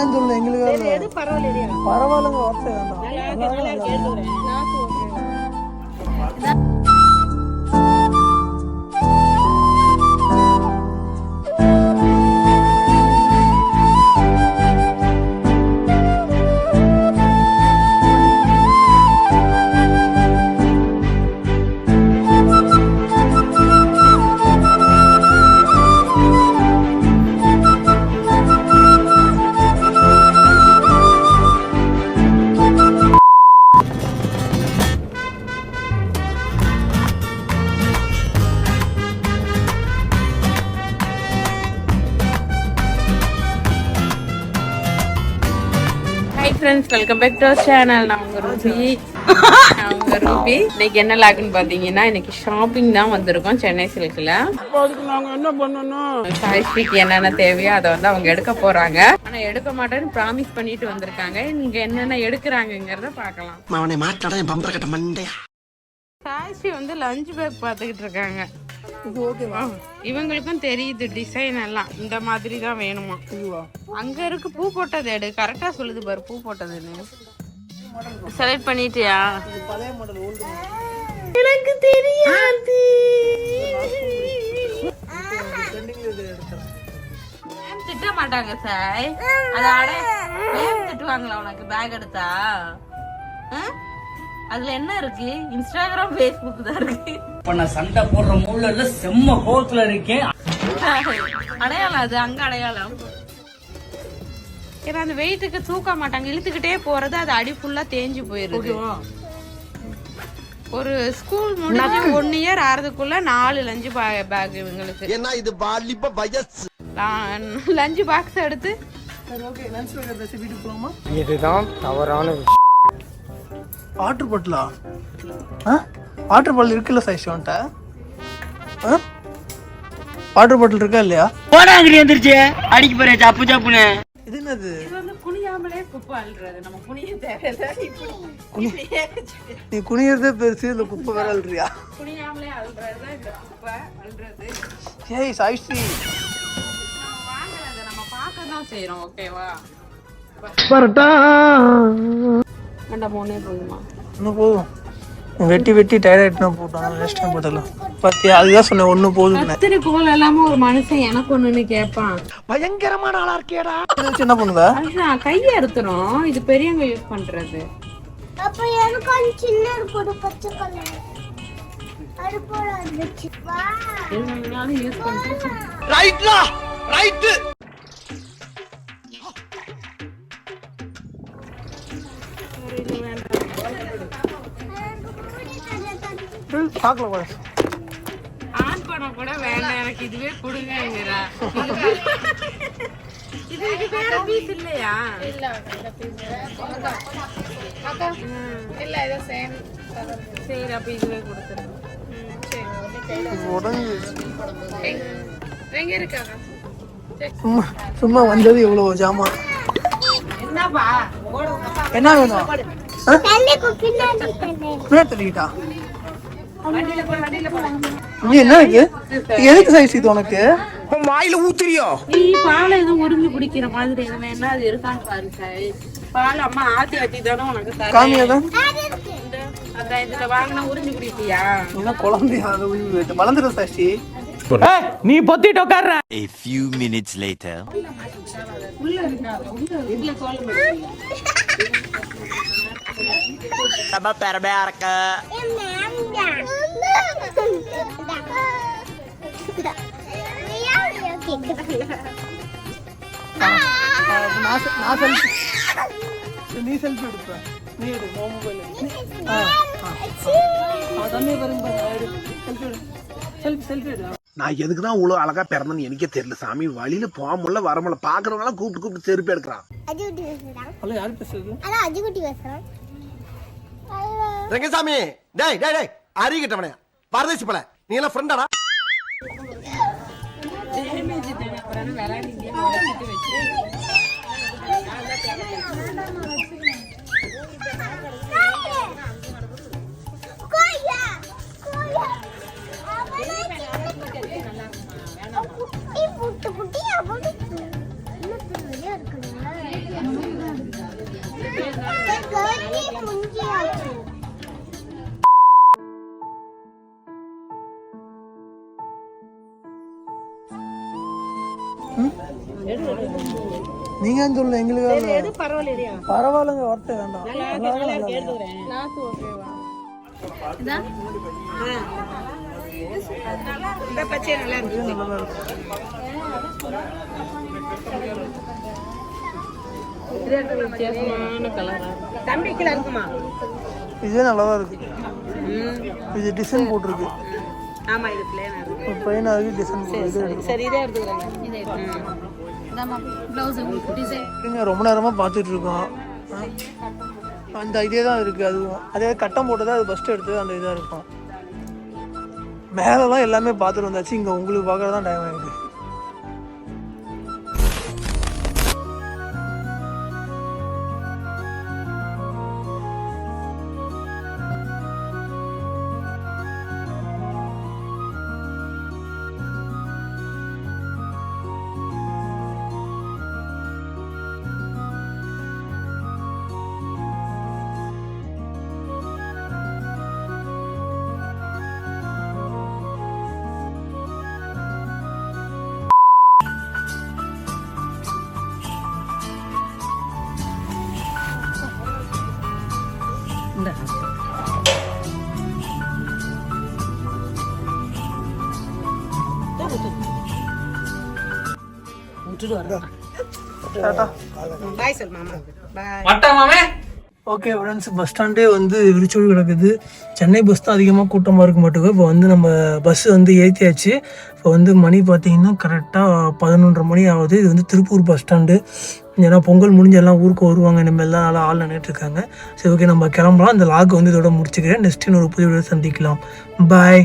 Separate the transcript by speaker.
Speaker 1: நீங்க சொல்லு எங்களுக்கு வரல.
Speaker 2: எது பரவாயில்லையா
Speaker 1: பரவாயில்லைங்க வார்த்தை வேண்டாம்
Speaker 3: friends welcome back to channel நான் ரூபி. நான் ரூபி. இன்னைக்கு என்ன லாகுன்னு பாத்தீங்கன்னா இன்னைக்கு ஷாப்பிங் தான் வந்திருக்கோம் சென்னை சில்க்ல. அதுக்கு நாங்க என்ன பண்ணணும்? சாய்ஸ்ரீக்கு என்னென்ன தேவையோ அதை வந்து அவங்க எடுக்க போறாங்க. ஆனா எடுக்க மாட்டேன்னு ப்ராமிஸ் பண்ணிட்டு வந்திருக்காங்க. இங்க என்னென்ன எடுக்கிறாங்கங்கிறத பார்க்கலாம்.
Speaker 4: அவனை மாட்டாடா என் பம்பர கட்ட மண்டையா?
Speaker 3: சாய்ஸ்ரீ வந்து லஞ்ச் பேக் பார்த்துக்கிட்டு இருக்காங்க.
Speaker 1: இது ஓகேவா
Speaker 3: இவங்களுக்கும் தெரியுது டிசைன் எல்லாம். இந்த மாதிரி தான் வேணுமா?
Speaker 1: இதுவா
Speaker 3: அங்க இருக்கு பூ போட்டது எடு. கரெக்டா சொல்லுது பாரு பூ போட்டதுன்னு. செலக்ட் பண்ணிட்டியா?
Speaker 1: இது பழைய மாடல் ஓல்டு
Speaker 3: எனக்கு தெரியாது. திட்ட மாட்டாங்க சாய் அத அட மேம் திட்டுவாங்களா உனக்கு பேக் எடுத்தா? ஆ? அதுல என்ன இருக்கு? இன்ஸ்டாகிராம் ஃபேஸ்புக் தான் இருக்கு.
Speaker 5: இப்ப நான் சண்டை போடுற மூல செம்ம கோவத்துல இருக்கேன்.
Speaker 3: அடையாளம் அது அங்க அடையாளம். ஏன்னா அந்த வெயிட்டுக்கு தூக்க மாட்டாங்க. இழுத்துக்கிட்டே போறது அது அடி ஃபுல்லா தேஞ்சு போயிருது. ஒரு ஸ்கூல் முடிஞ்சு ஒன் இயர் ஆறதுக்குள்ள நாலு லஞ்சு பேக் இவங்களுக்கு.
Speaker 4: ஏன்னா இது வாலிப வயசு.
Speaker 3: லஞ்சு பாக்ஸ் எடுத்து
Speaker 6: இதுதான் தவறான
Speaker 1: வாட்டர் பாட்டிலா? ஆ? வாட்டர் பாட்டில் இருக்குல்ல சைஸ் உன்ட்ட ஆ? வாட்டர் பாட்டில் இருக்கா இல்லையா?
Speaker 5: போடாங்கடி வந்துருச்சு. அடிக்க போறே சப்பு சப்புன்னு
Speaker 1: இது என்னது? நீ குனியறதே பெருசு இந்த குப்பை வேற
Speaker 3: அள்ளுறது
Speaker 1: ஏய் சாய்ஸ்ரீ.
Speaker 3: நம்ம வாங்குறத நம்ம பார்க்க தான் செய்யறோம் ஓகேவா வேண்டாம் மூணே போதுமா?
Speaker 1: இன்னும் போதும். வெட்டி வெட்டி டயர்ட் போட்டாங்க. வேஸ்ட் போட்டலாம். பாத்தியா அதுதான் சொன்னேன் ஒண்ணு போதும்
Speaker 3: கத்திரி கோல் இல்லாம ஒரு மனுஷன் எனக்கு ஒண்ணுன்னு கேட்பான்
Speaker 4: பயங்கரமான ஆளா இருக்கேடா.
Speaker 1: என்ன பண்ணுவ?
Speaker 3: அதுதான் கையை அறுத்துறோம் இது பெரியவங்க யூஸ் பண்றது.
Speaker 7: அப்ப எனக்கு ஒரு சின்ன ஒரு பச்சை கலர். அது போல இருந்துச்சு
Speaker 4: ரைட்லா ரைட்டு
Speaker 1: பார்க்கல கூட
Speaker 3: ஆன் பண்ண கூட வேண்டாம் எனக்கு இதுவே கொடுங்கங்கிறா இது இது வேற பீஸ் இல்லையா? சரி அப்ப இதுவே கொடுத்துருங்க.
Speaker 1: உடஞ்சி
Speaker 3: எங்க இருக்காங்க
Speaker 1: சும்மா சும்மா வந்தது இவ்வளவு ஜாமான்
Speaker 3: என்னப்பா?
Speaker 1: என்ன வேணும்? என்ன இருக்கு எதுக்கு சைஸ் இது உனக்கு?
Speaker 4: வாயில ஊத்துறியோ?
Speaker 3: நீ பாலை எதுவும் உறிஞ்சு குடிக்கிற மாதிரி எதுவும் என்ன அது இருக்கான்னு பாரு பால் அம்மா ஆத்தி ஆத்தி தானே உனக்கு.
Speaker 1: காமியாதான்
Speaker 3: அதான் இதுல வாங்கினா உறிஞ்சு குடிப்பியா?
Speaker 1: என்ன குழந்தையா அது உயிர்? வளர்ந்துடும் சாஷி
Speaker 5: நீ பொத்திட்டு உட்கார்ற
Speaker 8: A few minutes later.
Speaker 4: நம்ம பெறமையா இருக்க.
Speaker 1: நான் செ- நான் செல்ஃபி நீ செல்ஃபி எடுப்ப நீ எடு உன் மொபைல் தண்ணி பாருங்க செல்ஃபி எடு செல்ஃபி செல்ஃபி எடு
Speaker 9: நான் எதுக்கு தான் இவ்வளோ அழகா பிறந்தேன்னு எனக்கே தெரியல சாமி. வழியில போக முடியல வர முடியல. பாக்குறவங்க கூப்பிட்டு கூப்பிட்டு செருப்பு எடுக்கிறான்.
Speaker 7: அஜிகுட்டி பேசுறான்.
Speaker 1: ஹலோ யார் பேசுறது?
Speaker 7: அதான் அஜிகுட்டி பேசுறான்.
Speaker 4: ரெங்கசாமி டேய் டேய் டேய் அறிகிட்டவனே பரதேசி பல நீ எல்லாம் ஃப்ரெண்டாடா
Speaker 7: கோயா கோயா குட்டி குட்டி
Speaker 1: நீங்க சொல்ல எங்களுக்கு பரவாயில்லைங்க வார்த்தை வேண்டாம். இதே? நல்லா இருக்கு. இது டிசைன் போட்டிருக்கு.
Speaker 2: ஆமா இது பிளேனா இருக்கு.
Speaker 1: பையனாக இருக்கு டிசைன் போட்டிருக்கு.
Speaker 2: சரி இதே எடுத்துக்கிறேன். இதே
Speaker 1: ரொம்ப நேரமாக பார்த்துட்டு இருக்கோம். அந்த இதே தான் இருக்குது அதுவும். அதே கட்டம் போட்டதா அது ஃபஸ்ட்டு எடுத்தது அந்த இதாக இருக்கும். மேலெலாம் எல்லாமே பார்த்துட்டு வந்தாச்சு இங்கே உங்களுக்கு பார்க்கறது தான் டைம் ஆகிடுது
Speaker 2: பாய் சொல் மாமா. பாய்
Speaker 1: ஓகே ஃப்ரெண்ட்ஸ் பஸ் ஸ்டாண்டே வந்து விரிச்சோடி கிடக்குது. சென்னை பஸ் தான் அதிகமாக கூட்டமாக இருக்க மாட்டேங்குது இப்போ வந்து நம்ம பஸ் வந்து ஏற்றியாச்சு இப்போ வந்து மணி பார்த்தீங்கன்னா கரெக்டாக பதினொன்றரை மணி ஆகுது. இது வந்து திருப்பூர் பஸ் ஸ்டாண்டு ஏன்னா பொங்கல் முடிஞ்சு எல்லாம் ஊருக்கு வருவாங்க. இனிமேல் தான் நல்லா ஆள் நின்றுட்டு இருக்காங்க. சரி ஓகே நம்ம கிளம்பலாம். இந்த லாக் வந்து இதோட முடிச்சுக்கிறேன். நெக்ஸ்ட் இன்னொரு புதிய வீடியோ சந்திக்கலாம். பாய்